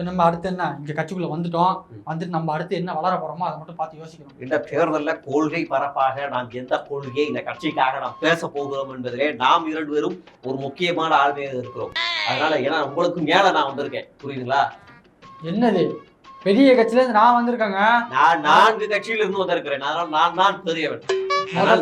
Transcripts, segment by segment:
இப்ப நம்ம அடுத்து என்ன? இங்க கட்சிக்குள்ள வந்துட்டோம். வந்துட்டு நம்ம அடுத்து என்ன வளர போறோமோ அதை மட்டும் பார்த்து யோசிக்கணும். இந்த தேர்தல்ல கொள்கை பரப்பாக நாம் எந்த கொள்கையை இந்த கட்சிக்காக நாம் பேச போகிறோம் என்பதிலே நாம் இரண்டு பேரும் ஒரு முக்கியமான ஆளுமையாக இருக்கிறோம். அதனால ஏன்னா உங்களுக்கு மேல நான் வந்திருக்கேன். புரியுதுங்களா? என்னது? பெரிய கட்சியில இருந்து நான் வந்திருக்கேங்க. நான் நான்கு கட்சியில இருந்து வந்திருக்கிறேன். அதனால நான் தான் பெரியவன்.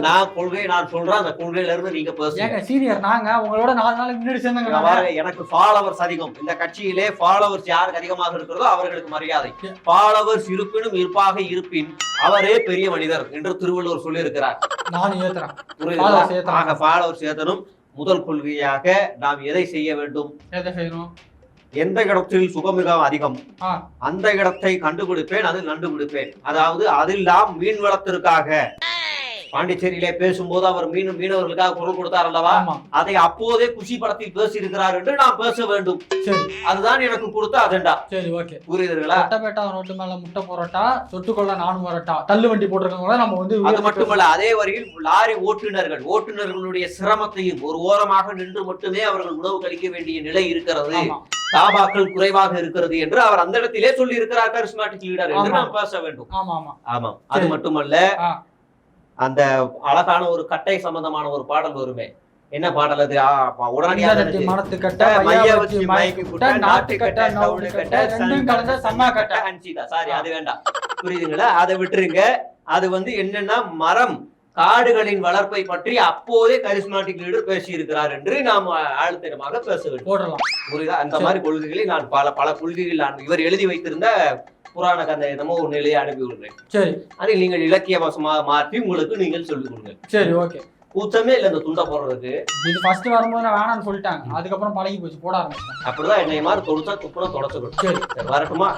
நான் கொள்கையை நான் சொல்றேன் அந்த கொள்கையில இருந்து நீங்க பேசுங்க. சீனியர் நாங்க உங்களோட நாலு நாளைக்கு முன்னாடி சேர்ந்தாங்க எனக்கு ஃபாலோவர்ஸ் அதிகம். இந்த கட்சியிலே ஃபாலோவர்ஸ் யாருக்கு அதிகமாக இருக்கிறதோ அவர்களுக்கு மரியாதை. ஃபாலோவர்ஸ் இருப்பினும் இருப்பாக இருப்பின் அவரே பெரிய மனிதர் என்று திருவள்ளுவர் ஏத்துறேன். ஆக ஃபாலோவர்ஸ் ஏத்தனும் முதல் கொள்கையாக நாம் எதை செய்ய வேண்டும்? எதை செய்யணும்? எந்த இடத்தில் சுகமிகம் அதிகம். அந்த இடத்தை கண்டுபிடிப்பேன் அதில் கண்டுபிடிப்பேன் அதாவது அதெல்லாம் மீன் வளத்திற்காக பாண்டிச்சேரியிலே பேசும்போது அவர் மீன் மீனவர்களுக்காக குரல் கொடுத்தார் அல்லவா? ஆமா. அதை அப்போதே குஷி படத்தில் பேசியிருக்கிறார் என்று நாம் பேச வேண்டும். அதுதான் எனக்கு கொடுத்த அஜெண்டா சரி ஓகே புரியுதுங்களா? முட்டைப்பேட்டா ரோட்டு மேல முட்டை போராட்டா சொட்டுக்கொள்ள நானும் போராட்டா தள்ளு வண்டி போட்டிருக்கவங்கள நம்ம வந்து அது மட்டுமல்ல அதே வரியில் லாரி ஓட்டுநர்கள் ஓட்டுநர்களுடைய சிரமத்தையும் ஒரு ஓரமாக நின்று மட்டுமே அவர்கள் உணவு கழிக்க வேண்டிய நிலை இருக்கிறது. ஆமா. தாபாக்கள் குறைவாக இருக்கிறது என்று அவர் அந்த இடத்திலே சொல்லி இருக்கிறார் கரிஸ்மாட்டிக் லீடர் என்று ஆமா. நாம் பேச வேண்டும். ஆமா ஆமா. ஆமாம். அது. மட்டுமல்ல. அந்த அழகான ஒரு கட்டை சம்பந்தமான ஒரு பாடல் வருமே. என்ன பாடல் அது? உடனடியாக கட்ட மயக்கி நாட்டு கட்ட நவுடு கட்ட ரெண்டும் கலந்த சன்னா கட்ட அன்சிதா சாரி அது வேண்டாம். புரியுதுங்களா? அதை விட்டுருங்க. அது வந்து என்னன்னா மரம் காடுகளின் வளர்ப்பை பற்றி அப்போதே கரிஸ்மாட்டிக் லீடர் பேசி இருக்கிறார் என்று நாம் ஆழ்த்திடமாக பேச வேண்டும். போடலாம். புரியுதா? அந்த. மாதிரி கொள்கைகளை நான் பல பல கொள்கைகள் நான் இவர் எழுதி வைத்திருந்த புராண கதை என்னமோ ஒரு நிலையை அனுப்பி விடுறேன். சரி அதை நீங்கள் இலக்கிய வசமாக மாற்றி உங்களுக்கு நீங்கள் சொல்லிக் கொடுங்க சரி ஓகே. கூச்சமே இல்லை இந்த துண்டை போடுறதுக்கு. இது ஃபர்ஸ்ட் வரும்போது நான் வேணாம்னு சொல்லிட்டாங்க. அதுக்கப்புறம் பழகி போச்சு போட ஆரம்பிச்சிட்டேன் அப்படிதான் என்னை மாதிரி தொடுத்தா துப்புனா தொடச்சுக்கணும் சரி. வரட்டுமா?